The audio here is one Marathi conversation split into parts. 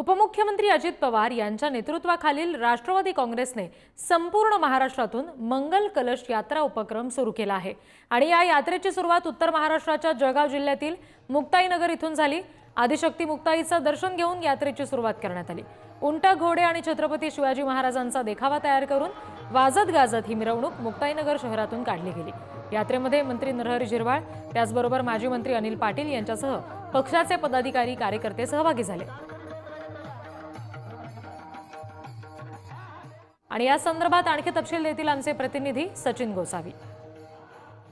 उपमुख्यमंत्री अजित पवार यांच्या नेतृत्वाखालील राष्ट्रवादी काँग्रेसने संपूर्ण महाराष्ट्रातून मंगल कलश यात्रा उपक्रम सुरू केला आहे. आणि या यात्रेची सुरुवात उत्तर महाराष्ट्राच्या जळगाव जिल्ह्यातील मुक्ताईनगर इथून झाली. आदिशक्ती मुक्ताईचं दर्शन घेऊन यात्रेची सुरुवात करण्यात आली. उंट घोडे आणि छत्रपती शिवाजी महाराजांचा देखावा तयार करून वाजत गाजत ही मिरवणूक मुक्ताईनगर शहरातून काढली गेली. यात्रेमध्ये मंत्री नरहरी झिरवाळ त्याचबरोबर माजी मंत्री अनिल पाटील यांच्यासह पक्षाचे पदाधिकारी कार्यकर्ते सहभागी झाले. आणि या संदर्भात आणखी तपशील देतील आमचे प्रतिनिधी सचिन गोसावी.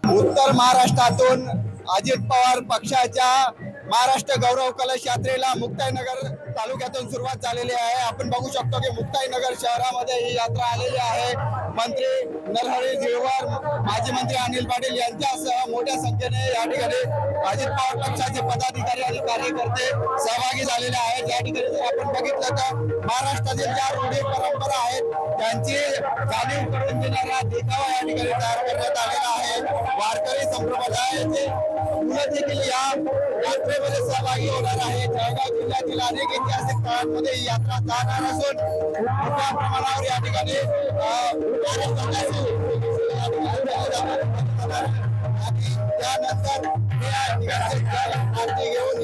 उत्तर महाराष्ट्रातून अजित पवार पक्षाच्या महाराष्ट्र गौरव कलश यात्रेला मुक्ताईनगर तालुक्यातून सुरुवात झालेली आहे. आपण बघू शकतो की मुक्ताईनगर शहरामध्ये ही यात्रा आलेली आहे. मंत्री नरहरी झिरवार माजी मंत्री अनिल पाटील यांच्यासह मोठ्या संख्येने या ठिकाणी अजित पवार पक्षाचे पदाधिकारी आणि कार्यकर्ते सहभागी झालेले आहेत. या ठिकाणी जर आपण बघितलं तर महाराष्ट्रातील ज्या रूढी परंपरा आहेत त्यांची जाणीव करून देणारा देखावा या ठिकाणी तयार करण्यात आलेला आहे वारकरी संप्रदायाचे देखील या यात्रेमध्ये सहभागी होणार आहे जळगाव जिल्ह्यातील अनेक ऐतिहासिक स्थळांमध्ये ही यात्रा जाणार असून मोठ्या प्रमाणावर या ठिकाणी आणि आरती घेऊन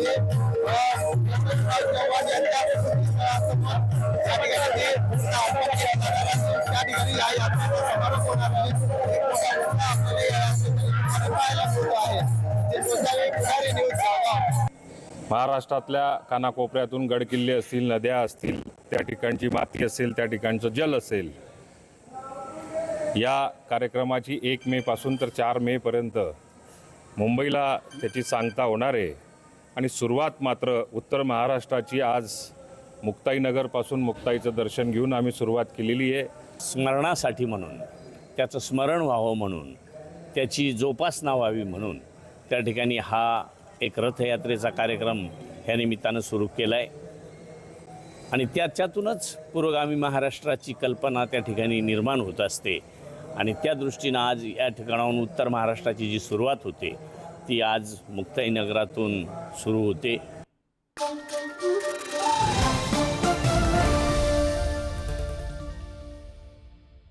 महाराष्ट्रातल्या कानाकोपऱ्यातून गडकिल्ले असतील नद्या असतील त्या ठिकाणची माती असेल त्या ठिकाणचं जल असेल या कार्यक्रमाची एक मेपासून तर चार मेपर्यंत मुंबईला त्याची सांगता होणार आहे. आणि सुरुवात मात्र उत्तर महाराष्ट्राची आज मुक्ताईनगरपासून मुक्ताईचं दर्शन घेऊन आम्ही सुरुवात केलेली आहे. स्मरणासाठी म्हणून त्याचं स्मरण व्हावं म्हणून त्याची जोपासना व्हावी म्हणून त्या ठिकाणी हा एक रथयात्रेचा कार्यक्रम ह्या निमित्तानं सुरू केला आहे आणि त्याच्यातूनच पुरोगामी महाराष्ट्राची कल्पना त्या ठिकाणी निर्माण होत असते. आणि त्या दृष्टीनं आज या ठिकाणाहून उत्तर महाराष्ट्राची जी सुरुवात होते ती आज मुक्ताईनगरातून सुरू होते.